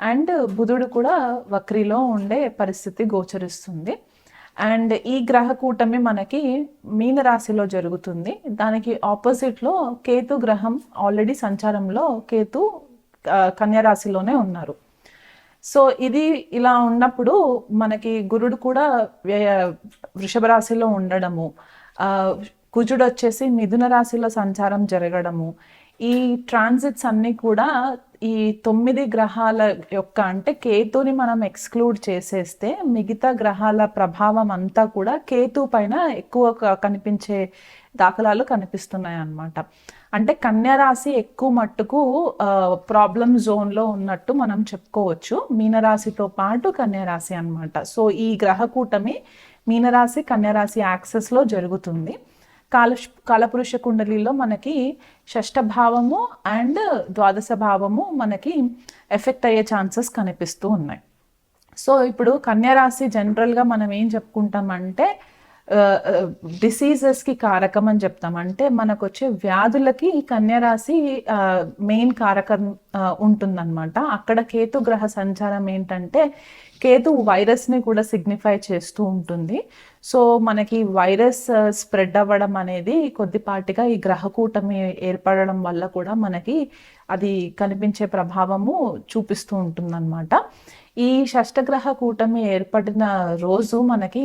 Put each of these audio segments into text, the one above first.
And బుధుడు కూడా వక్రిలో ఉండే పరిస్థితి గోచరిస్తుంది. అండ్ ఈ గ్రహ కూటమి మనకి మీనరాశిలో జరుగుతుంది. దానికి ఆపోజిట్లో కేతు గ్రహం ఆల్రెడీ సంచారంలో కేతు కన్యరాశిలోనే ఉన్నారు. సో ఇది ఇలా ఉన్నప్పుడు మనకి గురుడు కూడా వృషభ రాశిలో ఉండడము కుజుడు వచ్చేసి మిథున రాశిలో సంచారం జరగడము ఈ ట్రాన్సిట్స్ అన్నీ కూడా ఈ తొమ్మిది గ్రహాల యొక్క అంటే కేతుని మనం ఎక్స్క్లూడ్ చేసేస్తే మిగతా గ్రహాల ప్రభావం అంతా కూడా కేతు పైన ఎక్కువ కనిపించే దాఖలాలు కనిపిస్తున్నాయి అన్నమాట. అంటే కన్యరాశి ఎక్కువ మట్టుకు ప్రాబ్లం జోన్లో ఉన్నట్టు మనం చెప్పుకోవచ్చు. మీనరాశితో పాటు కన్యరాశి అనమాట అన్నమాట. సో ఈ గ్రహ కూటమి మీనరాశి కన్యరాశి యాక్సెస్లో జరుగుతుంది. కాల కాలపురుష కుండలిలో మనకి షష్ఠ భావము అండ్ ద్వాదశ భావము మనకి ఎఫెక్ట్ అయ్యే ఛాన్సెస్ కనిపిస్తూ ఉన్నాయి. సో ఇప్పుడు కన్యరాశి జనరల్గా మనం ఏం చెప్పుకుంటామంటే డిసీజెస్కి కారకం అని చెప్తాం. అంటే మనకు వచ్చే వ్యాధులకి ఈ మెయిన్ కారకం ఉంటుందన్నమాట. అక్కడ కేతు గ్రహ సంచారం ఏంటంటే కేతు వైరస్ని కూడా సిగ్నిఫై చేస్తూ ఉంటుంది. సో మనకి వైరస్ స్ప్రెడ్ uh, అవ్వడం అనేది కొద్దిపాటిగా ఈ గ్రహకూటమి ఏర్పడడం వల్ల కూడా మనకి అది కనిపించే ప్రభావము చూపిస్తూ ఉంటుందన్నమాట. ఈ షష్టగ్రహ కూటమి ఏర్పడిన రోజు మనకి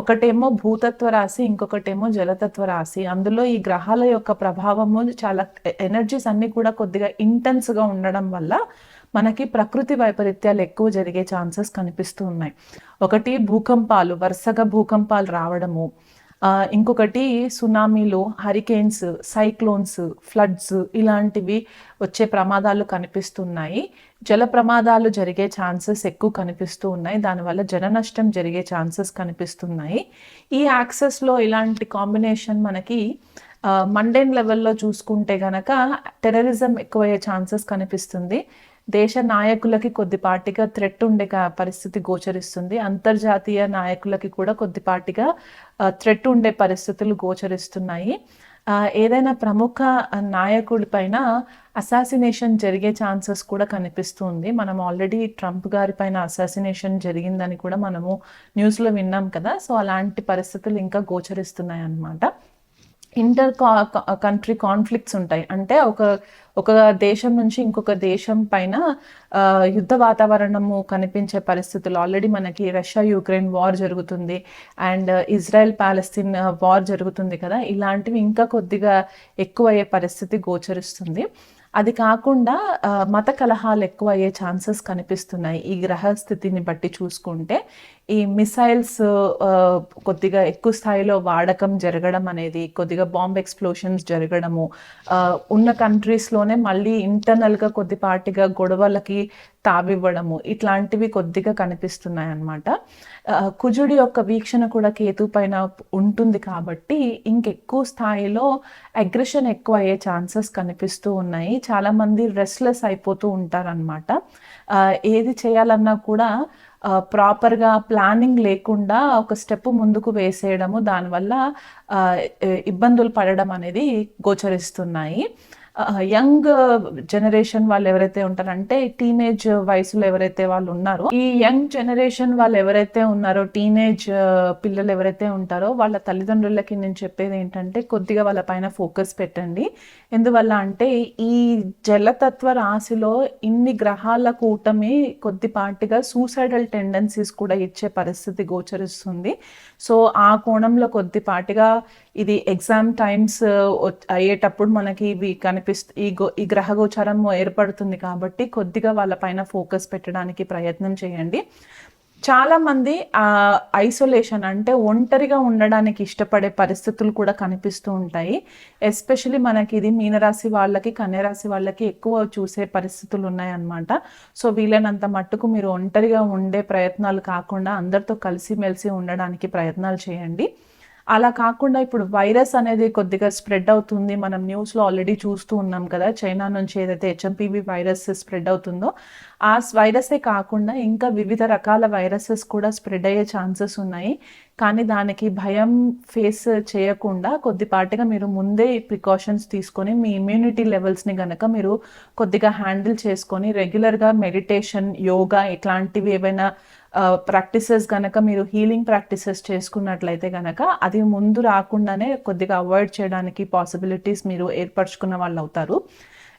ఒకటేమో భూతత్వ రాశి ఇంకొకటేమో జలతత్వ రాశి. అందులో ఈ గ్రహాల యొక్క ప్రభావము చాలా ఎనర్జీస్ అన్ని కూడా కొద్దిగా ఇంటెన్స్గా ఉండడం వల్ల మనకి ప్రకృతి వైపరీత్యాలు ఎక్కువ జరిగే ఛాన్సెస్ కనిపిస్తూ ఉన్నాయి. ఒకటి భూకంపాలు వరుసగా భూకంపాలు రావడము. ఇంకొకటి సునామీలు హరికేన్స్ సైక్లోన్స్ ఫ్లడ్స్ ఇలాంటివి వచ్చే ప్రమాదాలు కనిపిస్తున్నాయి. జల ప్రమాదాలు జరిగే ఛాన్సెస్ ఎక్కువ కనిపిస్తూ ఉన్నాయి. దానివల్ల జన నష్టం జరిగే ఛాన్సెస్ కనిపిస్తున్నాయి. ఈ యాక్సెస్లో ఇలాంటి కాంబినేషన్ మనకి మండేన్ లెవెల్లో చూసుకుంటే గనక టెర్రరిజం ఎక్కువయ్యే ఛాన్సెస్ కనిపిస్తుంది. దేశ నాయకులకి కొద్దిపాటిగా థ్రెట్ ఉండే పరిస్థితి గోచరిస్తుంది. అంతర్జాతీయ నాయకులకి కూడా కొద్దిపాటిగా థ్రెట్ ఉండే పరిస్థితులు గోచరిస్తున్నాయి. ఏదైనా ప్రముఖ నాయకుడి పైన అసాసినేషన్ జరిగే ఛాన్సెస్ కూడా కనిపిస్తుంది. మనం ఆల్రెడీ ట్రంప్ గారి పైన అసాసినేషన్ జరిగిందని కూడా మనము న్యూస్లో విన్నాం కదా. సో అలాంటి పరిస్థితులు ఇంకా గోచరిస్తున్నాయి అన్నమాట ఇంటర్ కంట్రీ కాన్ఫ్లిక్ట్స్ ఉంటాయి. అంటే ఒక ఒక దేశం నుంచి ఇంకొక దేశం పైన యుద్ధ వాతావరణము కనిపించే పరిస్థితులు. ఆల్రెడీ మనకి రష్యా యుక్రెయిన్ వార్ జరుగుతుంది. అండ్ ఇజ్రాయెల్ పాలస్తీన్ వార్ జరుగుతుంది కదా. ఇలాంటివి ఇంకా కొద్దిగా ఎక్కువ అయ్యే పరిస్థితి గోచరిస్తుంది. అది కాకుండా మత కలహాలు ఎక్కువ అయ్యే ఛాన్సెస్ కనిపిస్తున్నాయి. ఈ గ్రహ స్థితిని బట్టి చూసుకుంటే ఈ మిసైల్స్ కొద్దిగా ఎక్కువ స్థాయిలో వాడకం జరగడం అనేది కొద్దిగా బాంబ్ ఎక్స్ప్లోషన్స్ జరగడము ఉన్న కంట్రీస్లోనే మళ్ళీ ఇంటర్నల్గా కొద్దిపాటిగా గొడవలకి తావివ్వడము ఇట్లాంటివి కొద్దిగా కనిపిస్తున్నాయి అన్నమాట కుజుడి యొక్క వీక్షణ కూడా కేతు పైన ఉంటుంది కాబట్టి ఇంకెక్కువ స్థాయిలో అగ్రెషన్ ఎక్కువ అయ్యే ఛాన్సెస్ కనిపిస్తూ ఉన్నాయి. చాలామంది రెస్ట్లెస్ అయిపోతూ ఉంటారనమాట ఏది చేయాలన్నా కూడా ప్రాపర్గా ప్లానింగ్ లేకుండా ఒక స్టెప్ ముందుకు వేసేయడము దానివల్ల ఇబ్బందులు పడడం అనేది గోచరిస్తున్నాయి. యంగ్ జనరేషన్ వాళ్ళు ఎవరైతే ఉంటారంటే టీనేజ్ వయసులో ఎవరైతే వాళ్ళు ఉన్నారో ఈ యంగ్ జనరేషన్ వాళ్ళు ఎవరైతే ఉన్నారో టీనేజ్ పిల్లలు ఎవరైతే ఉంటారో వాళ్ళ తల్లిదండ్రులకి నేను చెప్పేది ఏంటంటే కొద్దిగా వాళ్ళ పైన ఫోకస్ పెట్టండి. ఎందువల్ల అంటే ఈ జలతత్వ రాశిలో ఇన్ని గ్రహాల కూటమి కొద్దిపాటిగా సూసైడల్ టెండెన్సీస్ కూడా ఇచ్చే పరిస్థితి గోచరిస్తుంది. సో ఆ కోణంలో కొద్దిపాటిగా ఇది ఎగ్జామ్ uh, టైమ్స్ అయ్యేటప్పుడు మనకి ఇవి కనిపిస్తు ఈ గో ఈ గ్రహ గోచారం ఏర్పడుతుంది కాబట్టి కొద్దిగా వాళ్ళ పైన ఫోకస్ పెట్టడానికి ప్రయత్నం చేయండి. చాలామంది ఆ ఐసోలేషన్ అంటే ఒంటరిగా ఉండడానికి ఇష్టపడే పరిస్థితులు కూడా కనిపిస్తూ ఉంటాయి. ఎస్పెషలీ మనకి ఇది మీనరాశి వాళ్ళకి కన్యరాశి వాళ్ళకి ఎక్కువ చూసే పరిస్థితులు ఉన్నాయన్నమాట. సో వీలైనంత మట్టుకు మీరు ఒంటరిగా ఉండే ప్రయత్నాలు కాకుండా అందరితో కలిసిమెలిసి ఉండడానికి ప్రయత్నాలు చేయండి. అలా కాకుండా ఇప్పుడు వైరస్ అనేది కొద్దిగా స్ప్రెడ్ అవుతుంది. మనం న్యూస్లో ఆల్రెడీ చూస్తూ ఉన్నాం కదా చైనా నుంచి ఏదైతే హెచ్ఎంపీవి వైరస్ స్ప్రెడ్ అవుతుందో ఆ వైరసే కాకుండా ఇంకా వివిధ రకాల వైరసెస్ కూడా స్ప్రెడ్ అయ్యే ఛాన్సెస్ ఉన్నాయి. కానీ దానికి భయం ఫేస్ చేయకుండా కొద్దిపాటిగా మీరు ముందే ప్రికాషన్స్ తీసుకొని మీ ఇమ్యూనిటీ లెవెల్స్ని గనక మీరు కొద్దిగా హ్యాండిల్ చేసుకొని రెగ్యులర్గా మెడిటేషన్ యోగా ఇట్లాంటివి ఏవైనా ప్రాక్టీసెస్ కనుక మీరు హీలింగ్ ప్రాక్టీసెస్ చేసుకున్నట్లయితే కనుక అది ముందు రాకుండానే కొద్దిగా అవాయిడ్ చేయడానికి పాసిబిలిటీస్ మీరు ఏర్పరచుకున్న వాళ్ళు అవుతారు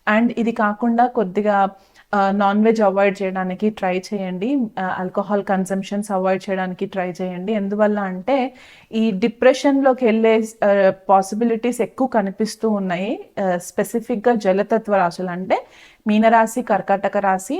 అండ్ ఇది కాకుండా కొద్దిగా నాన్ వెజ్ అవాయిడ్ చేయడానికి ట్రై చేయండి. ఆల్కహాల్ కన్సంప్షన్స్ అవాయిడ్ చేయడానికి ట్రై చేయండి. ఎందువల్ల అంటే ఈ డిప్రెషన్లోకి వెళ్ళే పాసిబిలిటీస్ ఎక్కువ కనిపిస్తూ ఉన్నాయి. స్పెసిఫిక్గా జలతత్వ రాశులు అంటే మీనరాశి కర్కాటక రాశి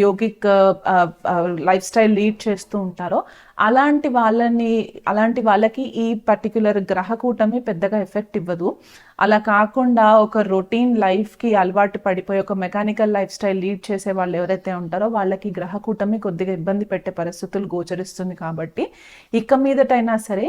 yogic lifestyle lead చేస్తూ ఉంటారో అలాంటి వాళ్ళని అలాంటి వాళ్ళకి ఈ పర్టిక్యులర్ గ్రహ కూటమి పెద్దగా ఎఫెక్ట్ ఇవ్వదు. అలా కాకుండా ఒక రొటీన్ లైఫ్కి అలవాటు పడిపోయి ఒక మెకానికల్ లైఫ్ స్టైల్ లీడ్ చేసే వాళ్ళు ఎవరైతే ఉంటారో వాళ్ళకి గ్రహ కూటమి కొద్దిగా ఇబ్బంది పెట్టే పరిస్థితులు గోచరిస్తుంది కాబట్టి ఇక మీదటైనా సరే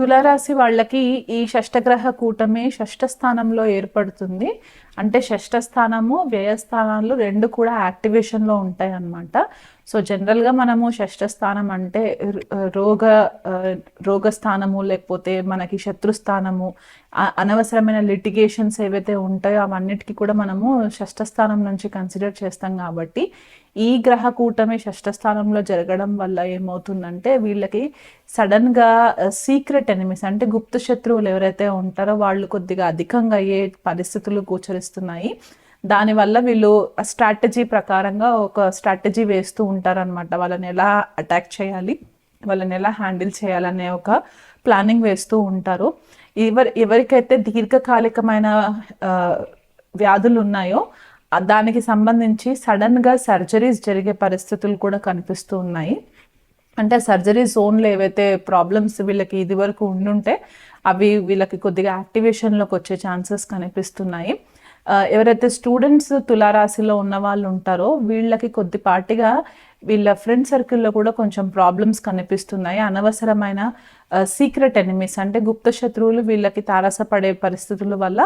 తులారాశి వాళ్ళకి ఈ షష్టగ్రహ కూటమి షష్ఠ స్థానంలో ఏర్పడుతుంది. అంటే షష్ఠ స్థానము వ్యయస్థానాలు రెండు కూడా యాక్టివేషన్లో ఉంటాయి అన్నమాట సో జనరల్గా మనము షష్ఠ స్థానం అంటే రోగ రోగ స్థానము లేకపోతే మనకి శత్రుస్థానము అనవసరమైన లిటిగేషన్స్ ఏవైతే ఉంటాయో అవన్నిటికీ కూడా మనము షష్ఠ స్థానం నుంచి కన్సిడర్ చేస్తాం కాబట్టి ఈ గ్రహ కూటమి షష్ఠ స్థానంలో జరగడం వల్ల ఏమవుతుందంటే వీళ్ళకి సడన్గా సీక్రెట్ ఎనిమిస్ అంటే గుప్త శత్రువులు ఎవరైతే ఉంటారో వాళ్ళు కొద్దిగా అధికంగా అయ్యే పరిస్థితులు చేస్తున్నాయి. దానివల్ల వీళ్ళు స్ట్రాటజీ ప్రకారంగా ఒక స్ట్రాటజీ వేస్తూ ఉంటారనమాట వాళ్ళని ఎలా అటాక్ చేయాలి వాళ్ళని ఎలా హ్యాండిల్ చేయాలనే ఒక ప్లానింగ్ వేస్తూ ఉంటారు. ఎవరి ఎవరికైతే దీర్ఘకాలికమైన వ్యాధులు ఉన్నాయో దానికి సంబంధించి సడన్గా సర్జరీస్ జరిగే పరిస్థితులు కూడా కనిపిస్తూ ఉన్నాయి. అంటే సర్జరీ జోన్లో ఏవైతే ప్రాబ్లమ్స్ వీళ్ళకి ఇది వరకు ఉండుంటే అవి వీళ్ళకి కొద్దిగా యాక్టివేషన్లోకి వచ్చే ఛాన్సెస్ కనిపిస్తున్నాయి. ఎవరైతే స్టూడెంట్స్ తులారాశిలో ఉన్న వాళ్ళు ఉంటారో వీళ్ళకి కొద్దిపాటిగా వీళ్ళ ఫ్రెండ్ సర్కిల్లో కూడా కొంచెం ప్రాబ్లమ్స్ కనిపిస్తున్నాయి. అనవసరమైన సీక్రెట్ ఎనిమీస్ అంటే గుప్త శత్రువులు వీళ్ళకి తారసపడే పరిస్థితుల వల్ల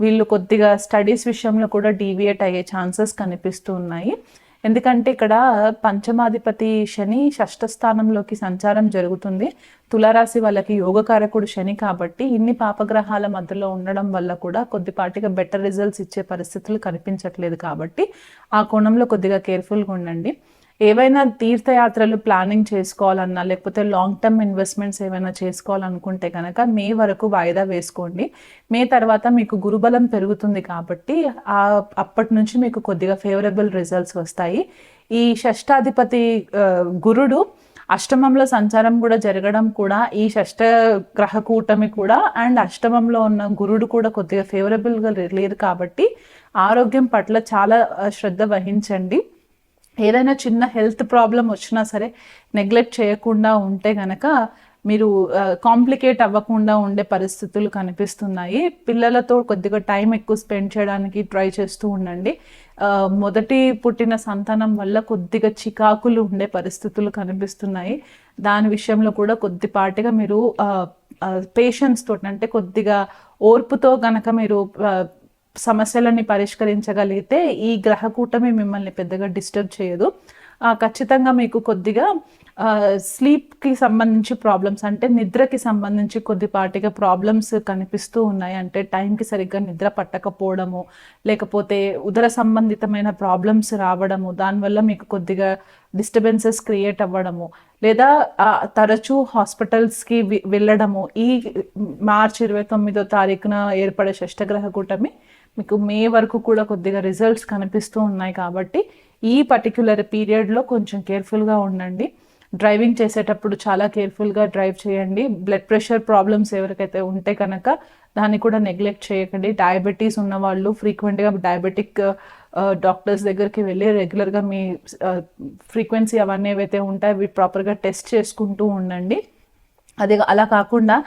వీళ్ళు కొద్దిగా స్టడీస్ విషయంలో కూడా డీవియేట్ అయ్యే ఛాన్సెస్ కనిపిస్తూ ఉన్నాయి. ఎందుకంటే ఇక్కడ పంచమాధిపతి శని షష్ఠ స్థానంలోకి సంచారం జరుగుతుంది. తులారాశి వాళ్ళకి యోగకారకుడు శని కాబట్టి ఇన్ని పాపగ్రహాల మధ్యలో ఉండడం వల్ల కూడా కొద్దిపాటిగా బెటర్ రిజల్ట్స్ ఇచ్చే పరిస్థితులు కనిపించట్లేదు కాబట్టి ఆ కోణంలో కొద్దిగా కేర్ఫుల్గా ఉండండి. ఏవైనా తీర్థయాత్రలు ప్లానింగ్ చేసుకోవాలన్నా లేకపోతే లాంగ్ టర్మ్ ఇన్వెస్ట్మెంట్స్ ఏమైనా చేసుకోవాలనుకుంటే కనుక మే వరకు వాయిదా వేసుకోండి. మే తర్వాత మీకు గురుబలం పెరుగుతుంది కాబట్టి ఆ అప్పటి నుంచి మీకు కొద్దిగా ఫేవరబుల్ రిజల్ట్స్ వస్తాయి. ఈ షష్టాధిపతి గురుడు అష్టమంలో సంచారం కూడా జరగడం కూడా ఈ షష్ట గ్రహ కూటమి కూడా అండ్ అష్టమంలో ఉన్న గురుడు కూడా కొద్దిగా ఫేవరబుల్గా లేదు కాబట్టి ఆరోగ్యం పట్ల చాలా శ్రద్ధ వహించండి. ఏదైనా చిన్న హెల్త్ ప్రాబ్లం వచ్చినా సరే నెగ్లెక్ట్ చేయకుండా ఉంటే గనక మీరు కాంప్లికేట్ అవ్వకుండా ఉండే పరిస్థితులు కనిపిస్తున్నాయి. పిల్లలతో కొద్దిగా టైం ఎక్కువ స్పెండ్ చేయడానికి ట్రై చేస్తూ ఉండండి. మొదటి పుట్టిన సంతానం వల్ల కొద్దిగా చికాకులు ఉండే పరిస్థితులు కనిపిస్తున్నాయి. దాని విషయంలో కూడా కొద్దిపాటిగా మీరు పేషెన్స్ తోటి అంటే కొద్దిగా ఓర్పుతో కనుక మీరు సమస్యలని పరిష్కరించగలిగితే ఈ గ్రహ కూటమి మిమ్మల్ని పెద్దగా డిస్టర్బ్ చేయదు. ఖచ్చితంగా మీకు కొద్దిగా స్లీప్కి సంబంధించి ప్రాబ్లమ్స్ అంటే నిద్రకి సంబంధించి కొద్దిపాటిగా ప్రాబ్లమ్స్ కనిపిస్తూ ఉన్నాయి. అంటే టైంకి సరిగ్గా నిద్ర పట్టకపోవడము లేకపోతే ఉదర సంబంధితమైన ప్రాబ్లమ్స్ రావడము దానివల్ల మీకు కొద్దిగా డిస్టర్బెన్సెస్ క్రియేట్ అవ్వడము లేదా తరచూ హాస్పిటల్స్కి వెళ్ళడము. ఈ మార్చ్ ఇరవై తొమ్మిదో తారీఖున ఏర్పడే షష్టగ్రహ కూటమి మీకు మే వరకు కూడా కొద్దిగా రిజల్ట్స్ కనిపిస్తూ ఉన్నాయి కాబట్టి ఈ పర్టిక్యులర్ పీరియడ్లో కొంచెం కేర్ఫుల్గా ఉండండి. డ్రైవింగ్ చేసేటప్పుడు చాలా కేర్ఫుల్గా డ్రైవ్ చేయండి. బ్లడ్ ప్రెషర్ ప్రాబ్లమ్స్ ఎవరికైతే ఉంటే కనుక దాన్ని కూడా నెగ్లెక్ట్ చేయకండి. డయాబెటీస్ ఉన్న వాళ్ళు ఫ్రీక్వెంట్గా డయాబెటిక్ డాక్టర్స్ దగ్గరికి వెళ్ళి రెగ్యులర్గా మీ uh, ఫ్రీక్వెన్సీ అవన్నీ ఏవైతే ఉంటాయో అవి ప్రాపర్గా టెస్ట్ చేసుకుంటూ ఉండండి. అది అలా కాకుండా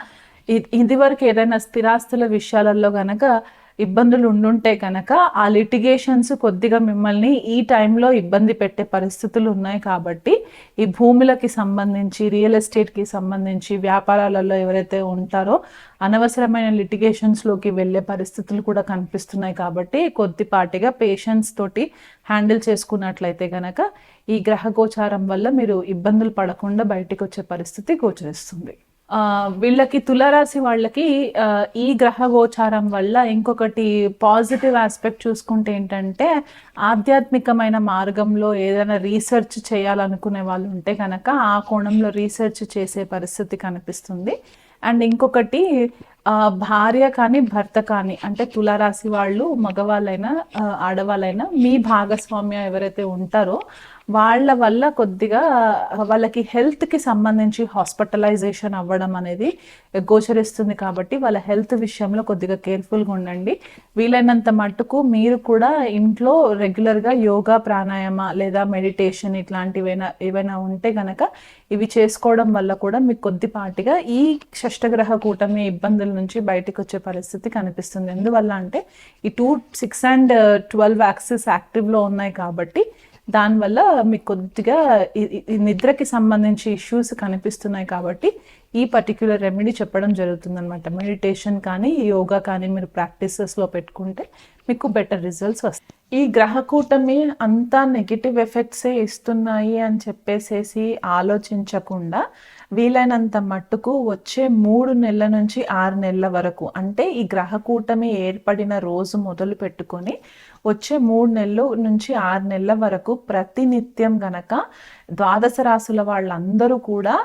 ఇ- ఇదివరకు ఏదైనా స్థిరాస్తుల విషయాలలో కనుక ఇబ్బందులు ఉండుంటే కనుక ఆ లిటిగేషన్స్ కొద్దిగా మిమ్మల్ని ఈ టైంలో ఇబ్బంది పెట్టే పరిస్థితులు ఉన్నాయి కాబట్టి ఈ భూములకి సంబంధించి రియల్ ఎస్టేట్కి సంబంధించి వ్యాపారాలలో ఎవరైతే ఉంటారో అనవసరమైన లిటిగేషన్స్లోకి వెళ్ళే పరిస్థితులు కూడా కనిపిస్తున్నాయి కాబట్టి కొద్దిపాటిగా పేషెన్స్ తోటి హ్యాండిల్ చేసుకున్నట్లయితే కనుక ఈ గ్రహ గోచారం వల్ల మీరు ఇబ్బందులు పడకుండా బయటికి వచ్చే పరిస్థితి గోచరిస్తుంది. వీళ్ళకి తులరాశి వాళ్ళకి ఈ గ్రహ గోచారం వల్ల ఇంకొకటి పాజిటివ్ ఆస్పెక్ట్ చూసుకుంటే ఏంటంటే ఆధ్యాత్మికమైన మార్గంలో ఏదైనా రీసెర్చ్ చేయాలనుకునే వాళ్ళు ఉంటే కనుక ఆ కోణంలో రీసెర్చ్ చేసే పరిస్థితి కనిపిస్తుంది. అండ్ ఇంకొకటి భార్య కానీ భర్త కానీ అంటే తులారాశి వాళ్ళు మగవాళ్ళైనా ఆడవాళ్ళైనా మీ భాగస్వామ్యం ఎవరైతే ఉంటారో వాళ్ళ వల్ల కొద్దిగా వాళ్ళకి హెల్త్కి సంబంధించి హాస్పిటలైజేషన్ అవ్వడం అనేది గోచరిస్తుంది కాబట్టి వాళ్ళ హెల్త్ విషయంలో కొద్దిగా కేర్ఫుల్గా ఉండండి. వీలైనంత మట్టుకు మీరు కూడా ఇంట్లో రెగ్యులర్గా యోగా ప్రాణాయామ లేదా మెడిటేషన్ ఇట్లాంటివైనా ఏవైనా ఉంటే గనక ఇవి చేసుకోవడం వల్ల కూడా మీకు కొద్దిపాటిగా ఈ షష్టగ్రహ కూటమి ఇబ్బందుల నుంచి బయటకు వచ్చే పరిస్థితి కనిపిస్తుంది. ఎందువల్ల అంటే ఈ two six and twelve axis యాక్టివ్లో ఉన్నాయి కాబట్టి దానివల్ల మీకు కొద్దిగా ఈ నిద్రకి సంబంధించి ఇష్యూస్ కనిపిస్తున్నాయి కాబట్టి ఈ పర్టిక్యులర్ రెమెడీ చెప్పడం జరుగుతుంది అనమాట మెడిటేషన్ కానీ యోగా కానీ మీరు ప్రాక్టీసెస్లో పెట్టుకుంటే మీకు బెటర్ రిజల్ట్స్ వస్తాయి. ఈ గ్రహ కూటమి అంతా నెగిటివ్ ఎఫెక్ట్సే ఇస్తున్నాయి అని చెప్పేసేసి ఆలోచించకుండా వీలైనంత మట్టుకు వచ్చే మూడు నెలల నుంచి ఆరు నెలల వరకు అంటే ఈ గ్రహ కూటమి ఏర్పడిన రోజు మొదలు పెట్టుకొని వచ్చే మూడు నెలలు నుంచి ఆరు నెలల వరకు ప్రతినిత్యం గనక ద్వాదశ రాసుల వాళ్ళందరూ కూడా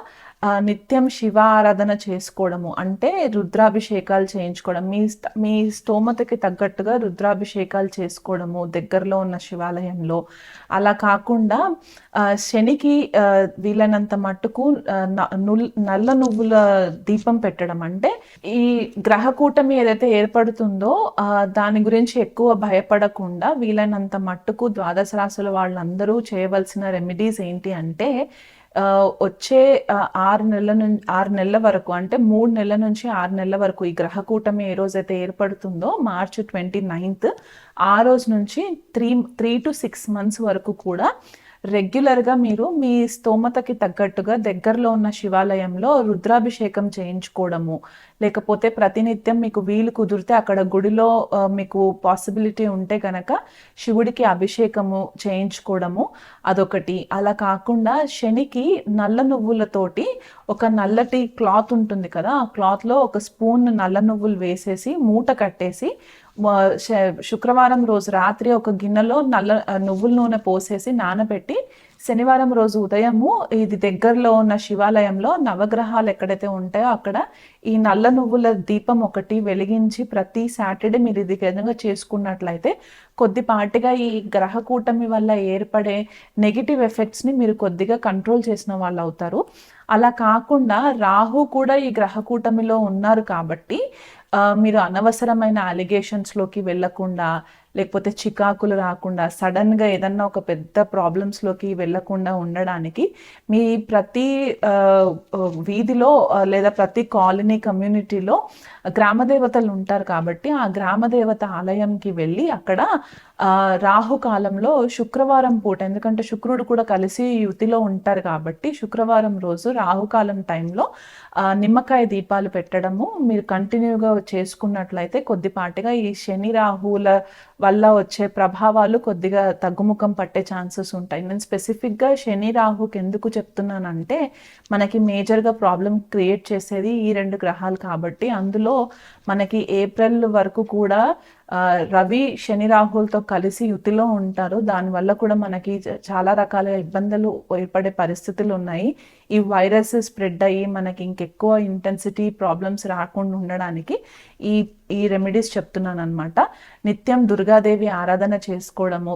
నిత్యం శివ ఆరాధన చేసుకోవడము అంటే రుద్రాభిషేకాలు చేయించుకోవడం. మీ మీ స్తోమతకి తగ్గట్టుగా రుద్రాభిషేకాలు చేసుకోవడము దగ్గరలో ఉన్న శివాలయంలో. అలా కాకుండా శనికి వీలైనంత మట్టుకు న- నల్ల నువ్వుల దీపం పెట్టడం. అంటే ఈ గ్రహ కూటమి ఏదైతే ఏర్పడుతుందో దాని గురించి ఎక్కువ భయపడకుండా వీలైనంత మట్టుకు ద్వాదశ రాశుల వాళ్ళందరూ చేయవలసిన రెమెడీస్ ఏంటి అంటే వచ్చే ఆరు నెలల నుంచి ఆరు నెలల వరకు అంటే మూడు నెలల నుంచి ఆరు నెలల వరకు ఈ గ్రహ కూటమి ఏ రోజైతే ఏర్పడుతుందో మార్చ్ ట్వంటీ నైన్త్ ఆ రోజు నుంచి three three to six months వరకు కూడా రెగ్యులర్గా మీరు మీ స్తోమతకి తగ్గట్టుగా దగ్గరలో ఉన్న శివాలయంలో రుద్రాభిషేకం చేయించుకోవడము. లేకపోతే ప్రతినిత్యం మీకు వీలు కుదిరితే అక్కడ గుడిలో మీకు పాసిబిలిటీ ఉంటే కనుక శివుడికి అభిషేకము చేయించుకోవడము అదొకటి. అలా కాకుండా శనికి నల్ల నువ్వులతోటి ఒక నల్లటి క్లాత్ ఉంటుంది కదా ఆ క్లాత్లో ఒక స్పూన్ నల్ల నువ్వులు వేసేసి మూట కట్టేసి శుక్రవారం రోజు రాత్రి ఒక గిన్నెలో నల్ల నువ్వుల నూనె పోసేసి నానబెట్టి శనివారం రోజు ఉదయము ఇది దగ్గరలో ఉన్న శివాలయంలో నవగ్రహాలు ఎక్కడైతే ఉంటాయో అక్కడ ఈ నల్ల నువ్వుల దీపం ఒకటి వెలిగించి ప్రతి సాటర్డే మీరు ఇది విధంగా చేసుకున్నట్లయితే కొద్దిపాటిగా ఈ గ్రహ కూటమి వల్ల ఏర్పడే నెగిటివ్ ఎఫెక్ట్స్ని మీరు కొద్దిగా కంట్రోల్ చేసిన వాళ్ళు అవుతారు. అలా కాకుండా రాహు కూడా ఈ గ్రహ కూటమిలో ఉన్నారు కాబట్టి మీరు అనవసరమైన అలిగేషన్స్లోకి వెళ్ళకుండా లేకపోతే చికాకులు రాకుండా సడన్గా ఏదన్నా ఒక పెద్ద ప్రాబ్లమ్స్లోకి వెళ్ళకుండా ఉండడానికి మీ ప్రతి వీధిలో లేదా ప్రతి కాలనీ కమ్యూనిటీలో గ్రామ దేవతలు ఉంటారు కాబట్టి ఆ గ్రామదేవత ఆలయంకి వెళ్ళి అక్కడ రాహు కాలంలో శుక్రవారం పూట ఎందుకంటే శుక్రుడు కూడా కలిసి యుతిలో ఉంటారు కాబట్టి శుక్రవారం రోజు రాహుకాలం టైంలో నిమ్మకాయ దీపాలు పెట్టడము మీరు కంటిన్యూగా చేసుకున్నట్లయితే కొద్దిపాటిగా ఈ శని రాహువుల వల్ల వచ్చే ప్రభావాలు కొద్దిగా తగ్గుముఖం పట్టే ఛాన్సెస్ ఉంటాయి. నేను స్పెసిఫిక్గా శని రాహుకి ఎందుకు చెప్తున్నానంటే మనకి మేజర్గా ప్రాబ్లం క్రియేట్ చేసేది ఈ రెండు గ్రహాలు కాబట్టి అందులో మనకి ఏప్రిల్ వరకు కూడా రవి శని రాహులతో కలిసి యుతిలో ఉంటారు. దానివల్ల కూడా మనకి చాలా రకాల ఇబ్బందులు ఏర్పడే పరిస్థితులు ఉన్నాయి. ఈ వైరస్ స్ప్రెడ్ అయ్యి మనకి ఇంకెక్కువ ఇంటెన్సిటీ ప్రాబ్లమ్స్ రాకుండా ఉండడానికి ఈ ఈ రెమెడీస్ చెప్తున్నాను అనమాట నిత్యం దుర్గాదేవి ఆరాధన చేసుకోవడము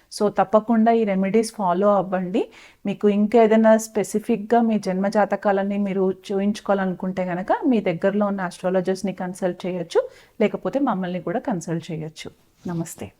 సో తప్పకుండా ఈ రెమెడీస్ ఫాలో అవ్వండి. మీకు ఇంకా ఏదైనా స్పెసిఫిక్గా మీ జన్మ జాతకాలని మీరు చూయించుకోవాలనుకుంటే కనుక మీ దగ్గరలో ఉన్న ఆస్ట్రాలజర్స్ని కన్సల్ట్ చేయొచ్చు. లేకపోతే మమ్మల్ని కూడా కన్సల్ట్ చేయొచ్చు. నమస్తే.